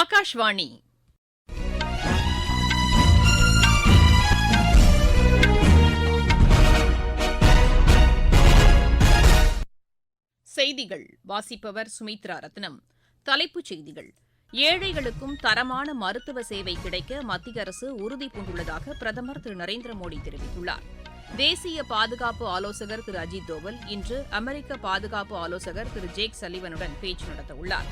ஆகாஷ்வாணி. செய்திகள். வாசிப்பவர் சுமித்ரா ரத்னம். தலைப்புச் செய்திகள். ஏழைகளுக்கும் தரமான மருத்துவ சேவை கிடைக்க மத்திய அரசு உறுதி பூண்டுள்ளதாக பிரதமர் திரு நரேந்திர மோடி தெரிவித்துள்ளார். தேசிய பாதுகாப்பு ஆலோசகர் திரு அஜித் தோவல் இன்று அமெரிக்க பாதுகாப்பு ஆலோசகர் திரு ஜேக் சலிவனுடன் பேச்சு நடத்தவுள்ளார்.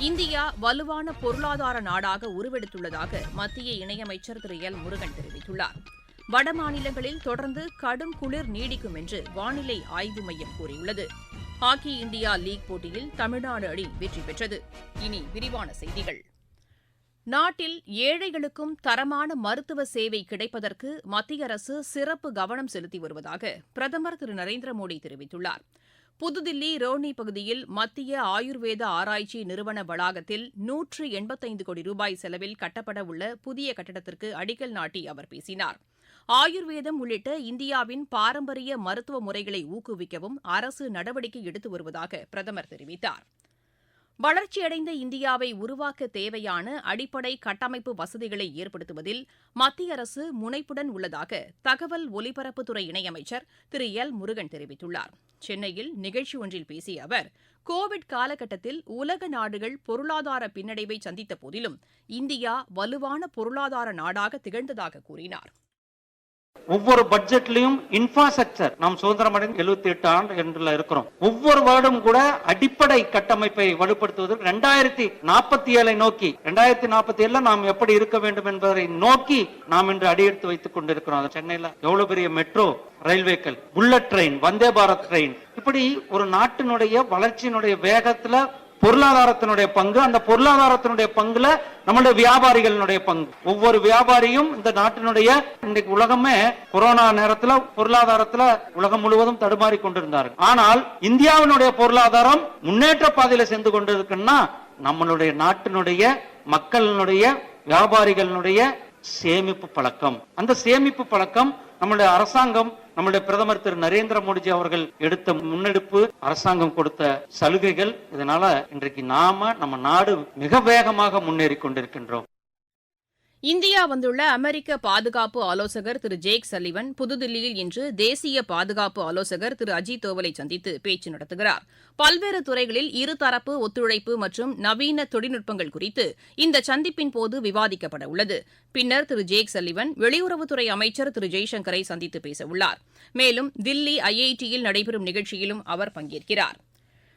இந்தியா வலுவான பொருளாதார நாடாக உருவெடுத்துள்ளதாக மத்திய இணையமைச்சர் திரு எல். முருகன் தெரிவித்துள்ளார். வடமாநிலங்களில் தொடர்ந்து கடும் குளிர் நீடிக்கும் என்று வானிலை ஆய்வு மையம் கூறியுள்ளது. ஹாக்கி இந்தியா லீக் போட்டியில் தமிழ்நாடு அணி வெற்றி பெற்றது. இனி விரிவான செய்திகள். நாட்டில் ஏழைகளுக்கும் தரமான மருத்துவ சேவை கிடைப்பதற்கு மத்திய அரசு சிறப்பு கவனம் செலுத்தி வருவதாக பிரதமர் திரு. நரேந்திர மோடி தெரிவித்துள்ளார். புதுதில்லி ரோனி பகுதியில் மத்திய ஆயுர்வேத ஆராய்ச்சி நிறுவன வளாகத்தில் நூற்று எண்பத்தைந்து கோடி ரூபாய் செலவில் கட்டப்பட உள்ள புதிய கட்டடத்திற்கு அடிக்கல் நாட்டி அவர் பேசினார். ஆயுர்வேதம் உள்ளிட்ட இந்தியாவின் பாரம்பரிய மருத்துவ முறைகளை ஊக்குவிக்கவும் அரசு நடவடிக்கை எடுத்து வருவதாக பிரதமர் தெரிவித்தார். வளர்ச்சியடைந்த இந்தியாவை உருவாக்க தேவையான அடிப்படை கட்டமைப்பு வசதிகளை ஏற்படுத்துவதில் மத்திய அரசு முனைப்புடன் உள்ளதாக தகவல் ஒலிபரப்புத்துறை இணையமைச்சர் திரு. எல். முருகன் தெரிவித்துள்ளார். சென்னையில் நிகழ்ச்சி ஒன்றில் பேசிய அவர் கோவிட் காலகட்டத்தில் உலக நாடுகள் பொருளாதார பின்னடைவை சந்தித்த போதிலும் இந்தியா வலுவான பொருளாதார நாடாக திகழ்ந்ததாக கூறினார். ஒவ்வொரு பட்ஜெட்லயும் இன்ஃப்ராஸ்ட்ரக்சர் நாம் சுதந்திரம் அடைந்து எழுபத்தி எட்டு ஆண்டு என்று இருக்கிறோம். ஒவ்வொரு வருடம் கூட அடிப்படை கட்டமைப்பை வலுப்படுத்துவதற்கு ரெண்டாயிரத்தி நாற்பத்தி ஏழை நோக்கி ரெண்டாயிரத்தி நாற்பத்தி ஏழுல நாம் எப்படி இருக்க வேண்டும் என்பதை நோக்கி நாம் இன்று அடியெடுத்து வைத்துக் கொண்டிருக்கிறோம். சென்னையில எவ்வளவு பெரிய metro ரயில்வேக்கள் bullet train Vande Bharat train இப்படி ஒரு நாட்டினுடைய வளர்ச்சியினுடைய வேகத்துல பொருளாதாரத்தினுடைய பங்கு அந்த பொருளாதாரத்தினுடைய பங்குல நம்மளுடைய வியாபாரிகளினுடைய பங்கு. ஒவ்வொரு வியாபாரியும் இந்த நாட்டினுடைய இன்னைக்கு உலகமே கொரோனா நேரத்துல பொருளாதாரத்துல உலகம் முழுவதும் தடுமாறி கொண்டிருந்தார்கள். ஆனால் இந்தியாவினுடைய பொருளாதாரம் முன்னேற்ற பாதையில சென்று கொண்டிருக்குன்னா நம்மளுடைய நாட்டினுடைய மக்களினுடைய வியாபாரிகளினுடைய சேமிப்பு பழக்கம். அந்த சேமிப்பு பழக்கம் நம்மளுடைய அரசாங்கம் நம்முடைய பிரதமர் திரு. நரேந்திர மோடிஜி அவர்கள் எடுத்த முன்னெடுப்பு அரசாங்கம் கொடுத்த சலுகைகள் இதனால இன்றைக்கு நாம நம்ம நாடு மிக வேகமாக முன்னேறி கொண்டிருக்கின்றோம். இந்தியா வந்துள்ள அமெரிக்க பாதுகாப்பு ஆலோசகர் திரு ஜேக் சல்லிவன் புதுதில்லியில் இன்று தேசிய பாதுகாப்பு ஆலோசகர் திரு அஜித் தோவலை சந்தித்து பேச்சு நடத்துகிறார். பல்வேறு துறைகளில் இருதரப்பு ஒத்துழைப்பு மற்றும் நவீன தொழில்நுட்பங்கள் குறித்து இந்த சந்திப்பின் போது விவாதிக்கப்பட உள்ளது. பின்னர் திரு ஜேக் சல்லிவன் வெளியுறவுத்துறை அமைச்சர் திரு ஜெய்சங்கரை சந்தித்து பேசவுள்ளார் மேலும் தில்லி ஐஐடியில் நடைபெறும் நிகழ்ச்சியிலும் அவர் பங்கேற்கிறார்.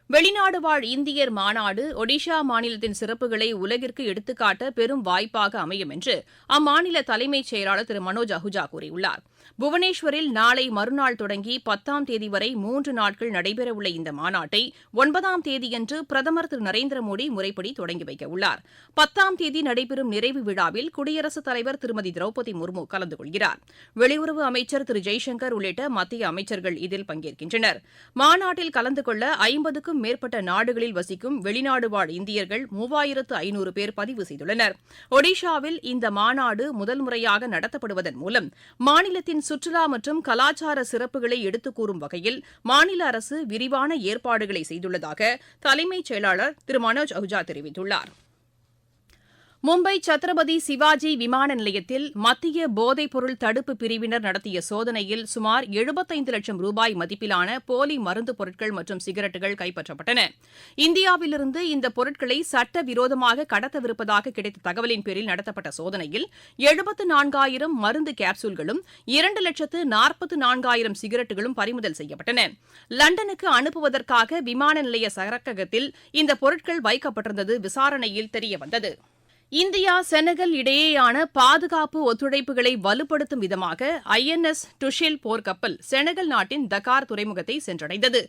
வெளிநாடு வாழ் இந்தியர் மாநாடு ஒடிஷா மாநிலத்தின் சிறப்புகளை உலகிற்கு எடுத்துக்காட்ட பெரும் வாய்ப்பாக அமையும் என்று அம்மாநில தலைமைச் செயலாளர் திரு மனோஜ் அஹுஜா கூறியுள்ளார். புவனேஸ்வரில் நாளை மறுநாள் தொடங்கி பத்தாம் தேதி வரை மூன்று நாட்கள் நடைபெறவுள்ள இந்த மாநாட்டை ஒன்பதாம் தேதியன்று பிரதமர் திரு நரேந்திர மோடி முறைப்படி தொடங்கி வைக்க உள்ளார். பத்தாம் தேதி நடைபெறும் நிறைவு விழாவில் குடியரசுத் தலைவர் திருமதி திரௌபதி முர்மு கலந்து கொள்கிறார். வெளியுறவு அமைச்சர் திரு ஜெய்சங்கர் உள்ளிட்ட மத்திய அமைச்சர்கள் இதில் பங்கேற்கின்றனர். மாநாட்டில் கலந்து கொள்ள ஐம்பதுக்கும் மேற்பட்ட நாடுகளில் வசிக்கும் வெளிநாடு வாழ் இந்தியர்கள் மூவாயிரத்து ஐநூறு பேர் பதிவு செய்துள்ளனர். ஒடிஷாவில் இந்த மாநாடு முதல் முறையாக நடத்தப்படுவதன் மூலம் மாநிலத்தில் மாநிலத்தின் சுற்றுலா மற்றும் கலாச்சார சிறப்புகளை எடுத்துக் கூறும் வகையில் மாநில அரசு விரிவான ஏற்பாடுகளை செய்துள்ளதாக தலைமைச் செயலாளர் திரு மனோஜ் அஹுஜா தெரிவித்துள்ளார். மும்பை சத்ரபதி சிவாஜி விமான நிலையத்தில் மத்திய போதைப்பொருள் தடுப்பு பிரிவினர் நடத்திய சோதனையில் சுமார் எழுபத்தைந்து லட்சம் ரூபாய் மதிப்பிலான போலி மருந்து பொருட்கள் மற்றும் சிகரெட்டுகள் கைப்பற்றப்பட்டன. இந்தியாவிலிருந்து இந்த பொருட்களை சட்டவிரோதமாக கடத்தவிருப்பதாக கிடைத்த தகவலின் பேரில் நடத்தப்பட்ட சோதனையில் எழுபத்து நான்காயிரம் மருந்து கேப்சூல்களும் இரண்டு லட்சத்து நாற்பத்து நான்காயிரம் சிகரெட்டுகளும் பறிமுதல் செய்யப்பட்டன. லண்டனுக்கு அனுப்புவதற்காக விமான நிலைய சரக்ககத்தில் இந்த பொருட்கள் வைக்கப்பட்டிருந்தது விசாரணையில் தெரியவந்தது. இந்தியா செனகல் இடையேயான பாதுகாப்பு ஒத்துழைப்புகளை வலுப்படுத்தும் விதமாக ஐ என் எஸ் டுஷில் போர்க்கப்பல் செனகல் நாட்டின் தக்கார் துறைமுகத்தை சென்றடைந்தது.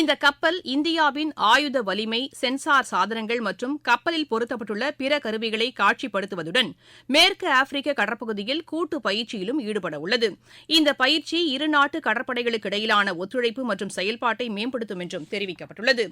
இந்த கப்பல் இந்தியாவின் ஆயுத வலிமை சென்சார் சாதனங்கள் மற்றும் கப்பலில் பொருத்தப்பட்டுள்ள பிற கருவிகளை காட்சிப்படுத்துவதுடன் மேற்கு ஆப்பிரிக்க கடற்பகுதியில் கூட்டு பயிற்சியிலும் ஈடுபட உள்ளது. இந்த பயிற்சி இருநாட்டு கடற்படைகளுக்கு இடையிலான ஒத்துழைப்பு மற்றும் செயல்பாட்டை மேம்படுத்தும் என்றும் தெரிவிக்கப்பட்டுள்ளது.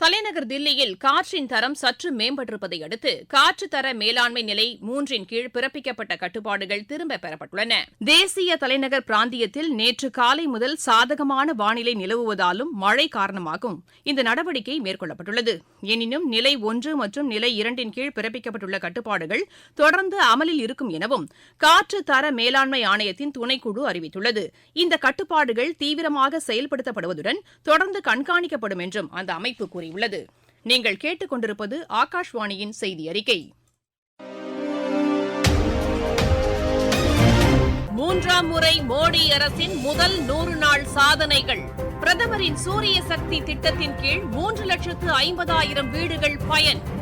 தலைநகர் தில்லியில் காற்றின் தரம் சற்று மேம்பட்டிருப்பதை அடுத்து காற்று தர மேலாண்மை நிலை மூன்றின் கீழ் பிறப்பிக்கப்பட்ட கட்டுப்பாடுகள் திரும்பப் பெறப்பட்டுள்ளன. தேசிய தலைநகர் பிராந்தியத்தில் நேற்று காலை முதல் சாதகமான வானிலை நிலவுவதாலும் மழை காரணமாகவும் இந்த நடவடிக்கை மேற்கொள்ளப்பட்டுள்ளது. எனினும் நிலை ஒன்று மற்றும் நிலை இரண்டின் கீழ் பிறப்பிக்கப்பட்டுள்ள கட்டுப்பாடுகள் தொடர்ந்து அமலில் இருக்கும் எனவும் காற்று தர மேலாண்மை ஆணையத்தின் துணைக்குழு அறிவித்துள்ளது. இந்த கட்டுப்பாடுகள் தீவிரமாக செயல்படுத்தப்படுவதுடன் தொடர்ந்து கண்காணிக்கப்படும் என்றும் அந்த அமைப்பு கூறியுள்ளது. நீங்கள் கேட்டுக்கொண்டிருப்பது ஆகாஷ்வாணியின் செய்தி அறிக்கை மூன்றாம் முறை மோடி அரசின் முதல் நூறு நாள் சாதனைகள். பிரதமரின் சூரிய சக்தி திட்டத்தின் கீழ் மூன்று லட்சத்து ஐம்பதாயிரம் வீடுகள் பயன்.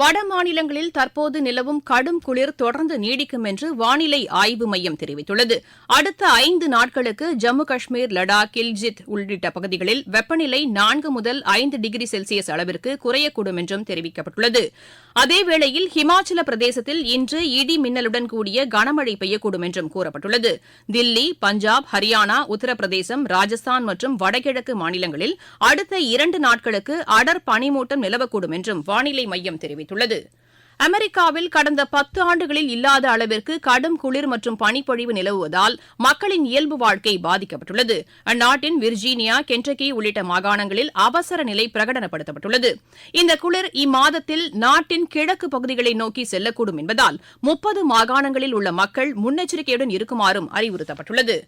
வட மாநிலங்களில் தற்போது நிலவும் கடும் குளிர் தொடர்ந்து நீடிக்கும் என்று வானிலை ஆய்வு மையம் தெரிவித்துள்ளது. அடுத்த ஐந்து நாட்களுக்கு ஜம்மு காஷ்மீர் லடாக் கில்ஜித் உள்ளிட்ட பகுதிகளில் வெப்பநிலை நான்கு முதல் ஐந்து டிகிரி செல்சியஸ் அளவிற்கு குறையக்கூடும் என்றும் தெரிவிக்கப்பட்டுள்ளது. அதேவேளையில் ஹிமாச்சல பிரதேசத்தில் இன்று இடி மின்னலுடன் கூடிய கனமழை பெய்யக்கூடும் என்றும் கூறப்பட்டுள்ளது. தில்லி பஞ்சாப் ஹரியானா உத்தரப்பிரதேசம் ராஜஸ்தான் மற்றும் வடகிழக்கு மாநிலங்களில் அடுத்த இரண்டு நாட்களுக்கு அடர் பனிமூட்டம் நிலவக்கூடும் என்றும் வானிலை மையம் தெரிவித்துள்ளது. தெரிவித்துள்ளது. அமெரிக்காவில் கடந்த பத்து ஆண்டுகளில் இல்லாத அளவிற்கு கடும் குளிர் மற்றும் பனிப்பொழிவு நிலவுவதால் மக்களின் இயல்பு வாழ்க்கை பாதிக்கப்பட்டுள்ளது. அந்நாட்டின் விர்ஜீனியா கென்டக்கி உள்ளிட்ட மாகாணங்களில் அவசர நிலை பிரகடனப்படுத்தப்பட்டுள்ளது. இந்த குளிர் இம்மாதத்தில் நாட்டின் கிழக்கு பகுதிகளை நோக்கி செல்லக்கூடும் என்பதால் முப்பது மாகாணங்களில் உள்ள மக்கள் முன்னெச்சரிக்கையுடன் இருக்குமாறும் அறிவுறுத்தப்பட்டுள்ளது.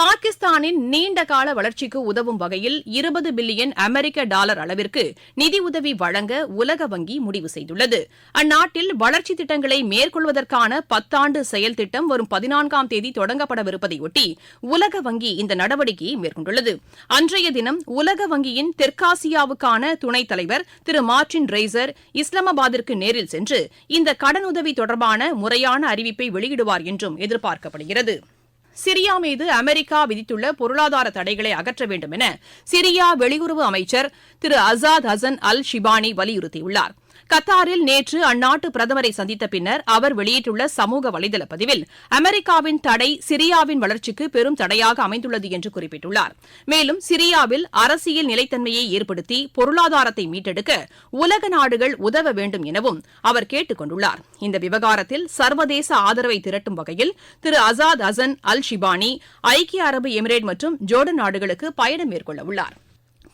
பாகிஸ்தானின் நீண்டகால வளர்ச்சிக்கு உதவும் வகையில் இருபது பில்லியன் அமெரிக்க டாலர் அளவிற்கு நிதியுதவி வழங்க உலக வங்கி முடிவு செய்துள்ளது. அந்நாட்டில் வளர்ச்சி திட்டங்களை மேற்கொள்வதற்கான பத்தாண்டு செயல் திட்டம் வரும் பதினான்காம் தேதி தொடங்கப்படவிருப்பதையொட்டி உலக வங்கி இந்த நடவடிக்கையை மேற்கொண்டுள்ளது. அன்றைய தினம் உலக வங்கியின் தெற்காசியாவுக்கான துணைத் தலைவர் திரு மார்டின் ரெய்சர் இஸ்லாமாபாத்திற்கு நேரில் சென்று இந்த கடனுதவி தொடர்பான முறையான அறிவிப்பை வெளியிடுவார் என்றும் எதிர்பார்க்கப்படுகிறது. சிரியா மீது அமெரிக்கா விதித்துள்ள பொருளாதார தடைகளை அகற்ற வேண்டும் என சிரியா வெளியுறவு அமைச்சர் திரு அசாத் ஹசன் அல் ஷிபானி வலியுறுத்தியுள்ளார். கத்தாரில் நேற்று அந்நாட்டு பிரதமரை சந்தித்த பின்னர் அவர் வெளியிட்டுள்ள சமூக வலைதள பதிவில் அமெரிக்காவின் தடை சிரியாவின் வளர்ச்சிக்கு பெரும் தடையாக அமைந்துள்ளது என்று குறிப்பிட்டுள்ளார். மேலும் சிரியாவில் அரசியல் நிலைத்தன்மையை ஏற்படுத்தி பொருளாதாரத்தை மீட்டெடுக்க உலக நாடுகள் உதவ வேண்டும் எனவும் அவர் கேட்டுக் கொண்டுள்ளார் இந்த விவகாரத்தில் சர்வதேச ஆதரவை திரட்டும் வகையில் திரு அசாத் ஹசன் அல் ஷிபானி ஐக்கிய அரபு எமிரேட் மற்றும் ஜோர்டன் நாடுகளுக்கு பயணம் மேற்கொள்ளவுள்ளார்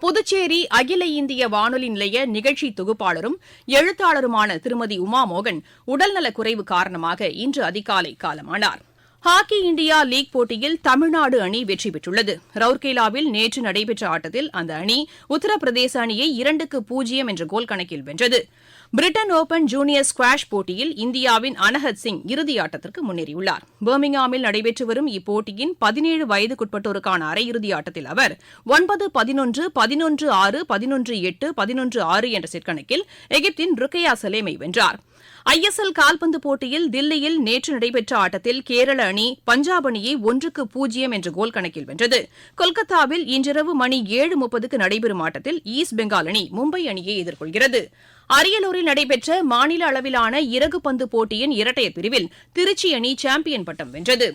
புதுச்சேரி அகில இந்திய வானொலி நிலைய நிகழ்ச்சி தொகுப்பாளரும் எழுத்தாளருமான திருமதி உமா மோகன் உடல்நலக் குறைவு காரணமாக இன்று அதிகாலை காலமானார். ஹாக்கி இந்தியா லீக் போட்டியில் தமிழ்நாடு அணி வெற்றி பெற்றுள்ளது. ரவுர்கேலாவில் நேற்று நடைபெற்ற ஆட்டத்தில் அந்த அணி உத்தரப்பிரதேச அணியை இரண்டுக்கு பூஜ்ஜியம் என்ற கோல் கணக்கில் வென்றது. பிரிட்டன் ஓபன் ஜூனியர் ஸ்குவாஷ் போட்டியில் இந்தியாவின் அனஹத் சிங் இறுதியாட்டத்திற்கு முன்னேறியுள்ளார். பர்மிங்ஹாமில் நடைபெற்று வரும் இப்போட்டியின் பதினேழு வயதுக்குட்பட்டோருக்கான அரையிறுதி ஆட்டத்தில் அவர் ஒன்பது பதினொன்று பதினொன்று ஆறு பதினொன்று எட்டு பதினொன்று ஆறு என்ற செட் கணக்கில் எகிப்தின் ருக்கையா சலேமை வென்றார். ஐஎஸ்எல் கால்பந்து போட்டியில் தில்லியில் நேற்று நடைபெற்ற ஆட்டத்தில் கேரள அணி பஞ்சாப் அணியை ஒன்றுக்கு பூஜ்ஜியம் என்ற கோல் கணக்கில் வென்றது. கொல்கத்தாவில் இன்றிரவு மணி ஏழு முப்பதுக்கு நடைபெறும் ஆட்டத்தில் ஈஸ்ட் பெங்கால் அணி மும்பை அணியை எதிர்கொள்கிறது. அரியலூரில் நடைபெற்ற மாநில அளவிலான இறகு பந்து போட்டியின் இரட்டையர் பிரிவில் திருச்சி அணி சாம்பியன் பட்டம் வென்றது.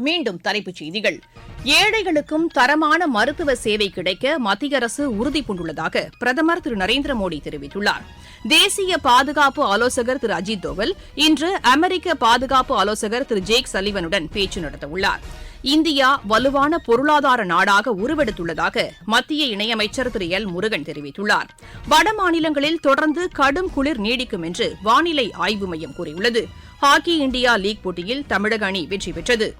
மீண்டும் தலைப்புச் செய்திகள். ஏழைகளுக்கும் தரமான மருத்துவ சேவை கிடைக்க மத்திய அரசு உறுதிபூண்டுள்ளதாக பிரதமர் திரு நரேந்திர மோடி தெரிவித்துள்ளார். தேசிய பாதுகாப்பு ஆலோசகர் திரு அஜித் தோவல் இன்று அமெரிக்க பாதுகாப்பு ஆலோசகர் திரு ஜேக் சலிவனுடன் பேச்சு நடத்தவுள்ளார். இந்தியா வலுவான பொருளாதார நாடாக உருவெடுத்துள்ளதாக மத்திய இணையமைச்சர் திரு எல் முருகன் தெரிவித்துள்ளார். வட மாநிலங்களில் தொடர்ந்து கடும் குளிர் நீடிக்கும் என்று வானிலை ஆய்வு மையம் கூறியுள்ளது. ஹாக்கி இந்தியா லீக் போட்டியில் தமிழக அணி வெற்றி பெற்றது.